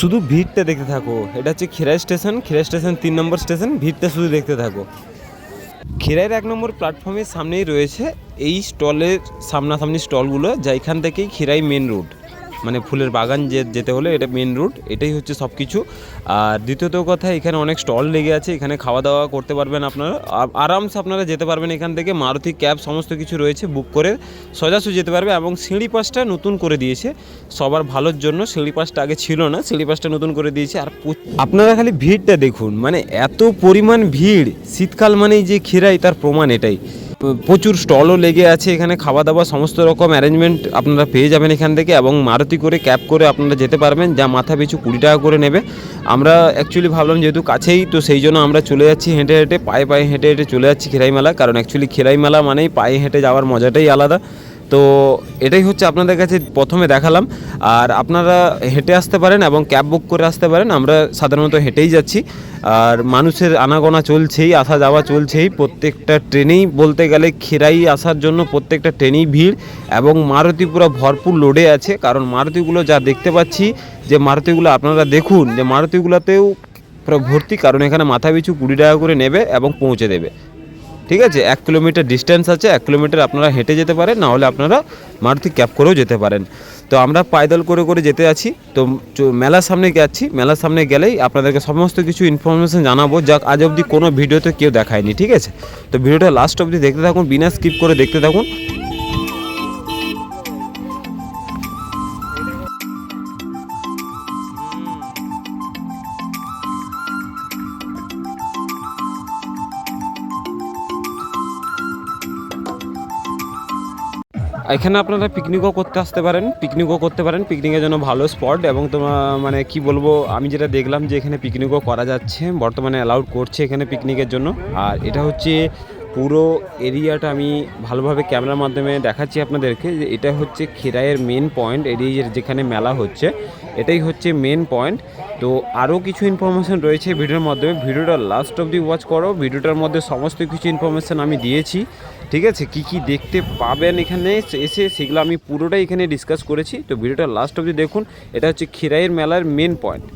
শুধু ভিড়টা দেখতে থাকো। এটা হচ্ছে খিরাই স্টেশন খিরাই স্টেশন তিন নম্বর স্টেশন, ভিড়টা শুধু দেখতে থাকো। খিরাইয়ের এক নম্বর প্ল্যাটফর্মের সামনেই রয়েছে এই স্টলের সামনাসামনি স্টলগুলো যা এখান থেকেই খিরাই মেন রুট মানে ফুলের বাগান যে যেতে হলে এটা মেন রুট এটাই হচ্ছে সব কিছু আর দ্বিতীয়ত কথা, এখানে অনেক স্টল লেগে আছে, এখানে খাওয়া দাওয়া করতে পারবেন আপনারা। আরামসে আপনারা যেতে পারবেন এখান থেকে, মারুতি ক্যাব সমস্ত কিছু রয়েছে বুক করে সোজাসু যেতে পারবে এবং সিঁড়ি পাসটা নতুন করে দিয়েছে। সবার ভালোর জন্য সিঁড়ি পাসটা আগে ছিল না, সিঁড়ি পাসটা নতুন করে দিয়েছে। আর আপনারা খালি ভিড়টা দেখুন মানে এত পরিমাণ ভিড়, শীতকাল মানেই যে খিরাই তার প্রমাণ এটাই। প্রচুর স্টলও লেগে আছে এখানে খাওয়া দাওয়া সমস্ত রকম অ্যারেঞ্জমেন্ট আপনারা পেয়ে যাবেন এখান থেকে এবং মারুতি করে, ক্যাব করে আপনারা যেতে পারবেন, যা মাথা পিছু কুড়ি টাকা করে নেবে। আমরা অ্যাকচুয়ালি ভাবলাম যেহেতু কাছেই, তো সেই জন্য আমরা চলে যাচ্ছি হেঁটে হেঁটে, পায়ে পায়ে হেঁটে হেঁটে চলে যাচ্ছি খেরাইমেলা কারণ অ্যাকচুয়ালি খেরাইমেলা মানেই পায়ে হেঁটে যাওয়ার মজাটাই আলাদা। তো এটাই হচ্ছে আপনাদের কাছে প্রথমে দেখালাম। আর আপনারা হেঁটে আসতে পারেন এবং ক্যাব বুক করে আসতে পারেন। আমরা সাধারণত হেঁটেই যাচ্ছি। আর মানুষের আনাগোনা চলছেই, আসা যাওয়া চলছেই। প্রত্যেকটা ট্রেনেই বলতে গেলে খেরাই আসার জন্য প্রত্যেকটা ট্রেনেই ভিড় এবং মারুতি পুরো ভরপুর লোডে আছে। কারণ মারুতিগুলো যা দেখতে পাচ্ছি, যে মারুতিগুলো আপনারা দেখুন, যে মারুতিগুলোতেও পুরো ভর্তি। কারণ এখানে মাথা পিছু কুড়ি টাকা করে নেবে এবং পৌঁছে দেবে। ঠিক আছে? এক কিলোমিটার ডিস্টেন্স আছে, এক কিলোমিটার আপনারা হেঁটে যেতে পারেন, না হলে আপনারা মারুতি ক্যাব করেও যেতে পারেন। তো আমরা পায়দল করে করে যেতে আছি। তো মেলার সামনে যাচ্ছি। মেলার সামনে গেলেই আপনাদেরকে সমস্ত কিছু ইনফরমেশন জানাব। যা আজ অবধি কোনো ভিডিওতে কেউ দেখায়নি, ঠিক আছে? তো ভিডিওটা লাস্ট অবধি দেখতে থাকুন, বিনা স্কিপ করে দেখতে থাকুন। এখানে আপনারা পিকনিকও করতে আসতে পারেন পিকনিকও করতে পারেন। পিকনিকের জন্য ভালো স্পট এবং তোমার মানে কি বলব, আমি যেটা দেখলাম যে এখানে পিকনিকও করা যাচ্ছে, বর্তমানে অ্যালাউড করছে এখানে পিকনিকের জন্য। আর এটা হচ্ছে পুরো এরিয়াটা আমি ভালোভাবে ক্যামেরার মাধ্যমে দেখাচ্ছি আপনাদেরকে যে এটা হচ্ছে খেরাইয়ের মেন পয়েন্ট এরিয়ার যেখানে মেলা হচ্ছে, এটাই হচ্ছে মেন পয়েন্ট তো আরও কিছু ইনফরমেশান রয়েছে ভিডিওর মাধ্যমে। ভিডিওটা লাস্ট অবধি ওয়াচ করো। ভিডিওটার মধ্যে সমস্ত কিছু ইনফরমেশান আমি দিয়েছি। ঠিক আছে, কি কি দেখতে পাবেন এখানে? এসে সেগুলো আমি পুরোটাই এখানে ডিসকাস করেছি। তো ভিডিওটা লাস্ট অবধি দেখুন। এটা হচ্ছে খিরাইয়ের মেলার মেন পয়েন্ট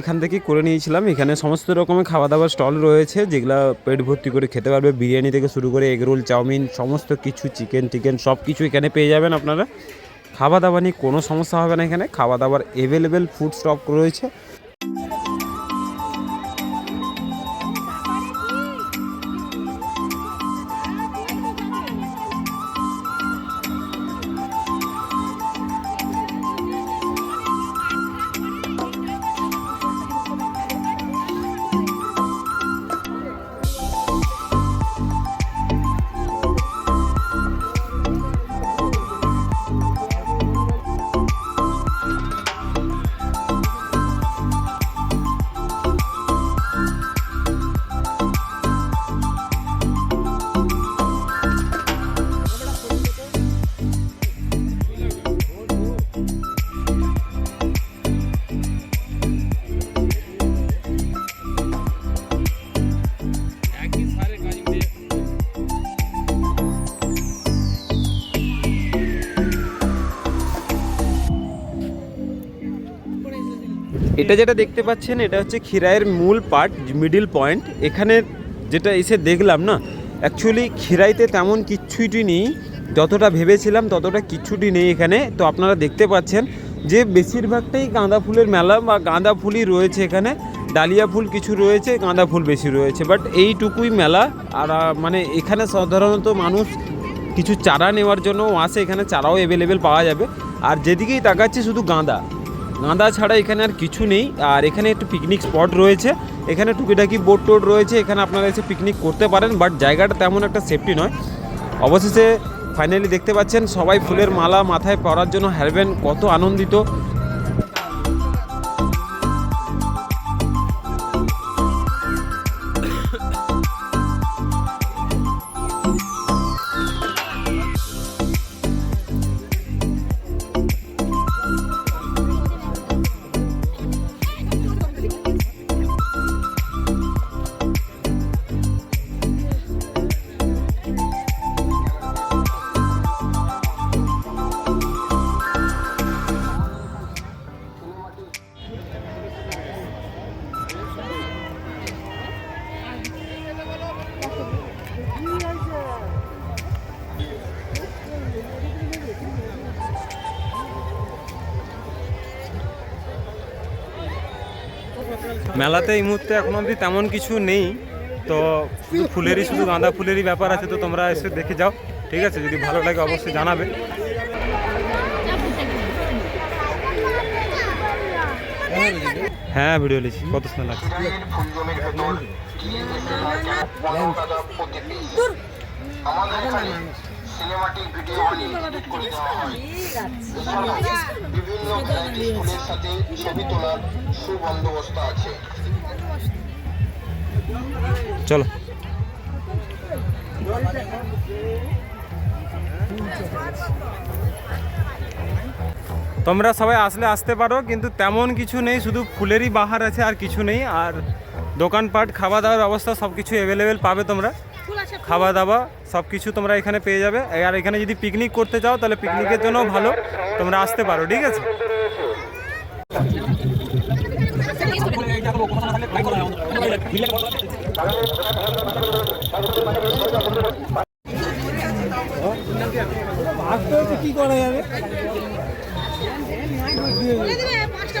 এখান থেকে করে নিয়েছিলাম। এখানে সমস্ত রকমের খাওয়া দাওয়ার স্টল রয়েছে, যেগুলো পেট ভর্তি করে খেতে পারবে। বিরিয়ানি থেকে শুরু করে এগরোল চাউমিন, সমস্ত কিছু চিকেন টিকেন সব কিছু এখানে পেয়ে যাবেন আপনারা। খাওয়া দাওয়া নিয়ে কোনো সমস্যা হবে না এখানে। খাওয়া দাওয়ার অ্যাভেলেবেল ফুড স্টক রয়েছে। এটা যেটা দেখতে পাচ্ছেন, এটা হচ্ছে খিরাইয়ের মূল পার্ট, মিডিল পয়েন্ট। এখানে যেটা এসে দেখলাম না অ্যাকচুয়ালি খিরাইতে তেমন কিচ্ছুই নেই, যতটা ভেবেছিলাম ততটা কিছুটি নেই এখানে। তো আপনারা দেখতে পাচ্ছেন যে বেশিরভাগটাই গাঁদা ফুলের মেলা বা গাঁদা ফুলই রয়েছে এখানে। ডালিয়া ফুল কিছু রয়েছে, গাঁদা ফুল বেশি রয়েছে। বাট এইটুকুই মেলা, আর মানে এখানে সাধারণত মানুষ কিছু চারা নেওয়ার জন্য আসে, এখানে চারাও অ্যাভেলেবেল পাওয়া যাবে। আর যেদিকেই তাকাচ্ছি শুধু গাঁদা। গাঁদা ছাড়া এখানে আর কিছু নেই। আর এখানে একটু পিকনিক স্পট রয়েছে। এখানে টুকিটাকি বোট টোট রয়েছে। এখানে আপনারা এসে পিকনিক করতে পারেন বাট জায়গাটা তেমন একটা সেফটি নয়। অবশেষে ফাইনালি দেখতে পাচ্ছেন সবাই ফুলের মালা মাথায় পরার জন্য হ্যারবেন কত আনন্দিত। মেলাতে এই মুহূর্তে এখন অবধি তেমন কিছু নেই। তো শুধু ফুলেরই শুধু গাঁদা ফুলেরই ব্যাপার আছে তো তোমরা এসে দেখে যাও। ঠিক আছে যদি ভালো লাগে অবশ্যই জানাবে। হ্যাঁ ভিডিও লিখছি কত সময় লাগছে। আমাদের এখানে সিনেমাটিক ভিডিও বানিয়ে edit করে দেওয়া হয়। এছাড়া বিভিন্ন ভ্যারাইটি ফুলের সাথে ছবি তোলার সুবন্দোবস্ত আছে। চলো। তোমরা সবাই আসলে আসতে পারো কিন্তু তেমন কিছু নেই শুধু ফুলেরই বাহার আছে আর কিছু নেই। আর দোকানপাট খাওয়া দাওয়ার অবস্থা সব কিছু অ্যাভেলেবেল পাবে তোমরা। খাওয়া দাওয়া সব কিছু তোমরা এখানে পেয়ে যাবে। আর এখানে যদি পিকনিক করতে চাও তাহলে পিকনিকের জন্য ভালো। তোমরা আসতে পারো ঠিক আছে? বলে দেবে পাঁচটা